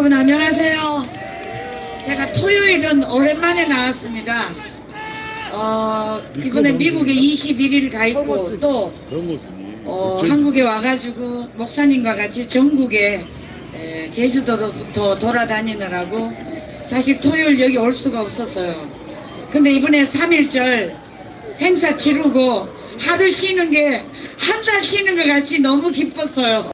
여러분 안녕하세요. 제가 토요일은 오랜만에 나왔습니다. 어, 이번에 미국에 21일 가 있고 또 어, 한국에 와가지고 목사님과 같이 전국에 에, 제주도로부터 돌아다니느라고 사실 토요일 여기 올 수가 없었어요. 근데 이번에 3일절 행사 치르고 하루 쉬는 게 한 달 쉬는 것 같이 너무 기뻤어요.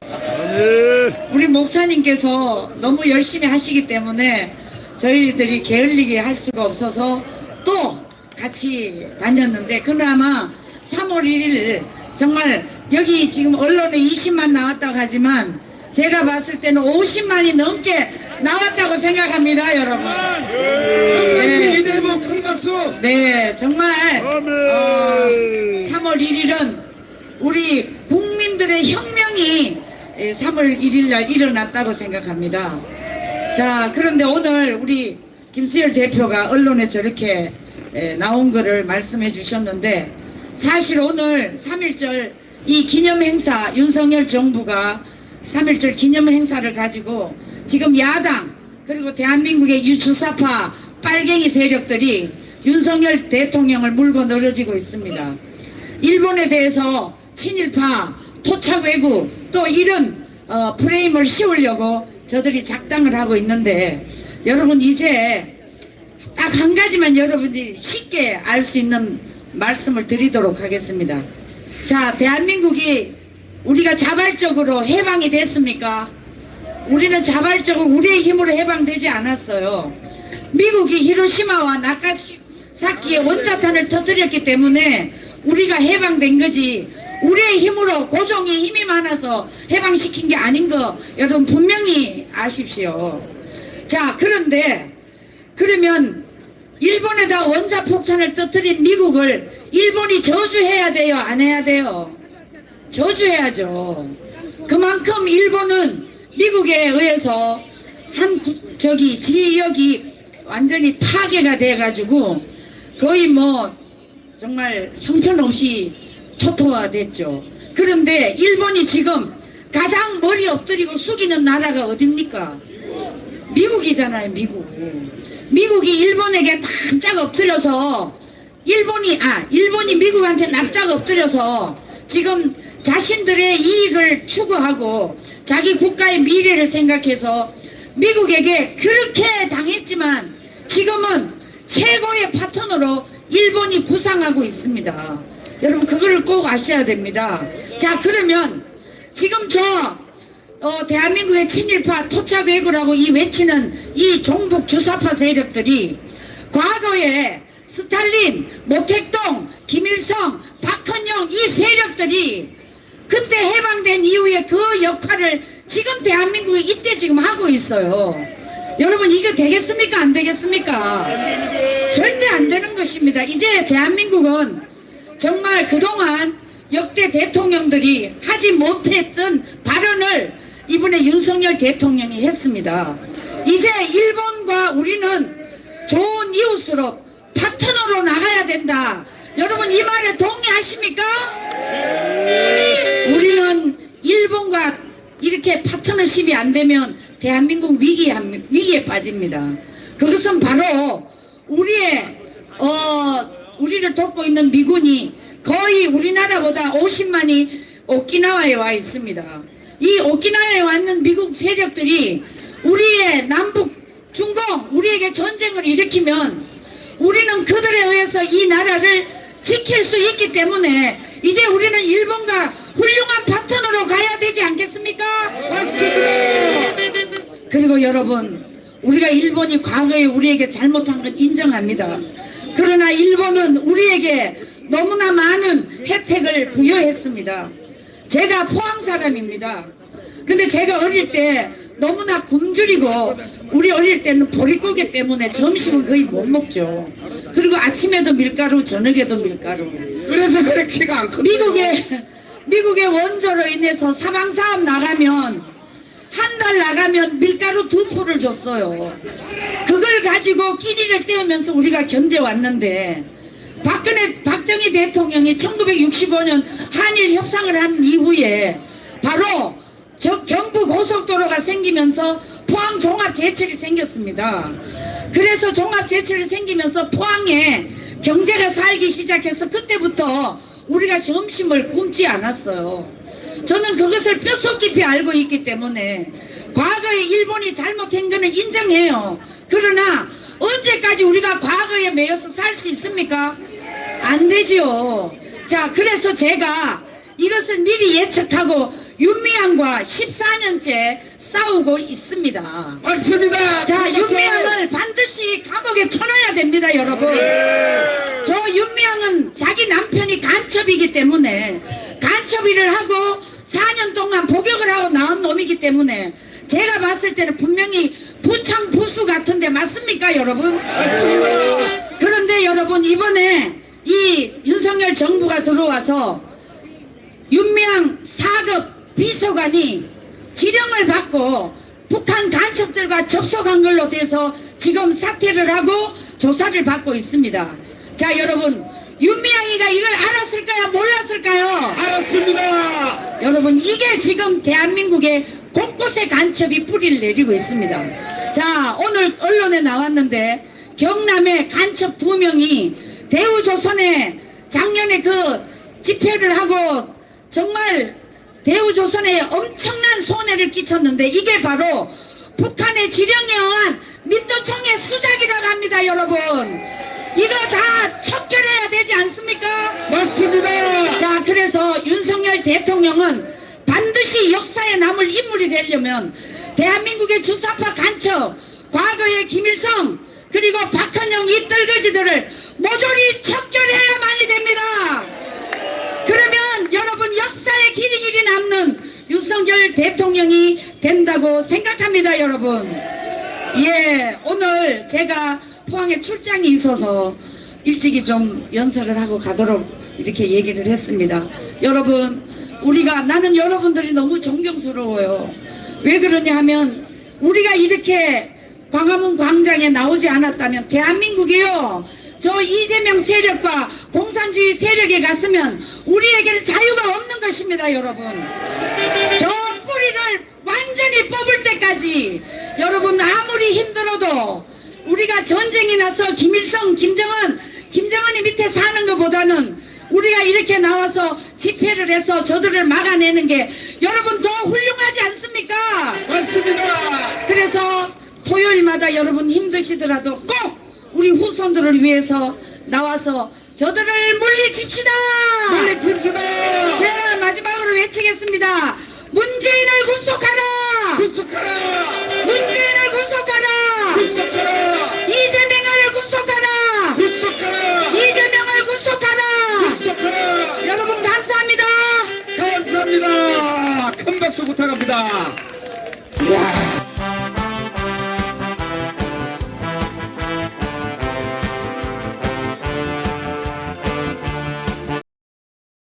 아니 우리 목사님께서 너무 열심히 하시기 때문에 저희들이 게을리게 할 수가 없어서 또 같이 다녔는데 그나마 3월 1일 정말 여기 지금 언론에 20만 나왔다고 하지만 제가 봤을 때는 50만이 넘게 나왔다고 생각합니다 여러분 네, 이대모 큰 박수. 네 정말. 어, 3월 1일은 우리 국민들의 혁명이 예, 3월 1일 날 일어났다고 생각합니다. 자, 그런데 오늘 우리 김수열 대표가 언론에 저렇게 예, 나온 거를 말씀해 주셨는데 사실 오늘 3.1절 이 기념 행사 윤석열 정부가 3.1절 기념 행사를 가지고 지금 야당 그리고 대한민국의 유주사파 빨갱이 세력들이 윤석열 대통령을 물고 늘어지고 있습니다. 일본에 대해서 친일파, 토착 왜구 또 이런 어, 프레임을 씌우려고 저들이 작당을 하고 있는데 여러분 이제 딱 한 가지만 여러분이 쉽게 알 수 있는 말씀을 드리도록 하겠습니다. 자, 대한민국이 우리가 자발적으로 해방이 됐습니까? 우리는 자발적으로 우리의 힘으로 해방되지 않았어요. 미국이 히로시마와 나카사키의 원자탄을 터뜨렸기 때문에 우리가 해방된 거지 우리의 힘으로 고종이 힘이 많아서 해방시킨 게 아닌 거 여러분 분명히 아십시오. 자 그런데 그러면 일본에다 원자폭탄을 터뜨린 미국을 일본이 저주해야 돼요? 안 해야 돼요? 저주해야죠. 그만큼 일본은 미국에 의해서 한 구- 저기 지역이 완전히 파괴가 돼 가지고 거의 뭐 정말 형편없이 초토화됐죠 그런데 일본이 지금 가장 머리 엎드리고 숙이는 나라가 어딥니까 미국이잖아요, 미국. 미국이 일본에게 납작 엎드려서 일본이 아 일본이 미국한테 납작 엎드려서 지금 자신들의 이익을 추구하고 자기 국가의 미래를 생각해서 미국에게 그렇게 당했지만 지금은 최고의 파트너로 일본이 부상하고 있습니다. 여러분 그거를 꼭 아셔야 됩니다. 자 그러면 지금 저 어, 대한민국의 친일파 토착 왜구라고 이 외치는 이 종북 주사파 세력들이 과거에 스탈린, 모택동, 김일성, 박헌영 이 세력들이 그때 해방된 이후에 그 역할을 지금 대한민국이 이때 지금 하고 있어요. 여러분 이거 되겠습니까? 안 되겠습니까? 절대 안 되는 것입니다. 이제 대한민국은 정말 그동안 역대 대통령들이 하지 못했던 발언을 이번에 윤석열 대통령이 했습니다. 이제 일본과 우리는 좋은 이웃으로 파트너로 나가야 된다. 여러분 이 말에 동의하십니까? 우리는 일본과 이렇게 파트너십이 안 되면 대한민국 위기에, 위기에 빠집니다. 그것은 바로 우리의 어 우리를 돕고 있는 미군이 거의 우리나라보다 50만이 오키나와에 와 있습니다. 이 오키나와에 왔는 미국 세력들이 우리의 남북 중공 우리에게 전쟁을 일으키면 우리는 그들에 의해서 이 나라를 지킬 수 있기 때문에 이제 우리는 일본과 훌륭한 파트너로 가야 되지 않겠습니까? 맞습니다. 그리고 여러분 우리가 일본이 과거에 우리에게 잘못한 건 인정합니다. 그러나 일본은 우리에게 너무나 많은 혜택을 부여했습니다. 제가 포항 사람입니다. 근데 제가 어릴 때 너무나 굶주리고 우리 어릴 때는 보릿고개 때문에 점심을 거의 못 먹죠. 그리고 아침에도 밀가루, 저녁에도 밀가루. 그래서 그래 키가 안 컸어. 미국의 미국의 원조로 인해서 사방 사업 나가면 나가면 밀가루 두 포를 줬어요. 그걸 가지고 끼니를 때우면서 우리가 견뎌왔는데 박근혜 박정희 대통령이 1965년 한일 협상을 한 이후에 바로 저 경부 고속도로가 생기면서 포항 종합 제철이 생겼습니다. 그래서 종합 제철이 생기면서 포항에 경제가 살기 시작해서 그때부터 우리가 점심을 굶지 않았어요. 저는 그것을 뼛속 깊이 알고 있기 때문에 과거에 일본이 잘못한 거는 인정해요. 그러나 언제까지 우리가 과거에 매여서 살 수 있습니까? 안 되지요. 자, 그래서 제가 이것을 미리 예측하고 윤미향과 14년째 싸우고 있습니다. 맞습니다. 자. 윤미향을 반드시 감옥에 쳐넣어야 됩니다, 여러분. 저 윤미향은 자기 남편이 간첩이기 때문에 간첩일을 하고 4년 동안 복역을 하고 나온 놈이기 때문에 제가 봤을 때는 분명히 부창 부수 같은데 맞습니까, 여러분? 맞습니다. 그런데 여러분 이번에 이 윤석열 정부가 들어와서 윤미향 4급 비서관이 지령을 받고 북한 간첩들과 접촉한 걸로 돼서 지금 사퇴를 하고 조사를 받고 있습니다. 자 여러분 윤미향이가 이걸 알았을까요 몰랐을까요? 알았습니다. 여러분 이게 지금 대한민국의 곳곳에 간첩이 뿌리를 내리고 있습니다. 자 오늘 언론에 나왔는데 경남에 간첩 두 명이 대우조선에 작년에 그 집회를 하고 정말 대우조선에 엄청난 손해를 끼쳤는데 이게 바로 북한의 지령에 의한 민도총의 수작이라고 합니다 여러분 이거 다 척결해야 되지 않습니까? 맞습니다. 자, 그래서 윤석열 대통령은 남을 인물이 되려면 대한민국의 주사파 간첩, 과거의 김일성, 그리고 박헌영 이 떨거지들을 모조리 척결해야만이 됩니다. 그러면 여러분 역사의 길이 길이 남는 윤석열 대통령이 된다고 생각합니다, 여러분. 예, 오늘 제가 포항에 출장이 있어서 일찍이 좀 연설을 하고 가도록 이렇게 얘기를 했습니다. 여러분, 우리가, 나는 여러분들이 너무 존경스러워요. 왜 그러냐 하면, 우리가 이렇게 광화문 광장에 나오지 않았다면, 대한민국이요, 저 이재명 세력과 공산주의 세력에 갔으면, 우리에게는 자유가 없는 것입니다, 여러분. 저 뿌리를 완전히 뽑을 때까지 여러분 아무리 힘들어도 우리가 전쟁이 나서 김일성, 김정은, 김정은이 밑에 사는 것보다는 우리가 이렇게 나와서 집회를 해서 저들을 막아내는 게 여러분 더 훌륭하지 않습니까? 맞습니다. 그래서 토요일마다 여러분 힘드시더라도 꼭 우리 후손들을 위해서 나와서 저들을 물리칩시다! 물리칩시다. 제가 마지막으로 외치겠습니다. 문재인을 구속하라! 구속하라. 문재인 박수 부탁합니다. 야.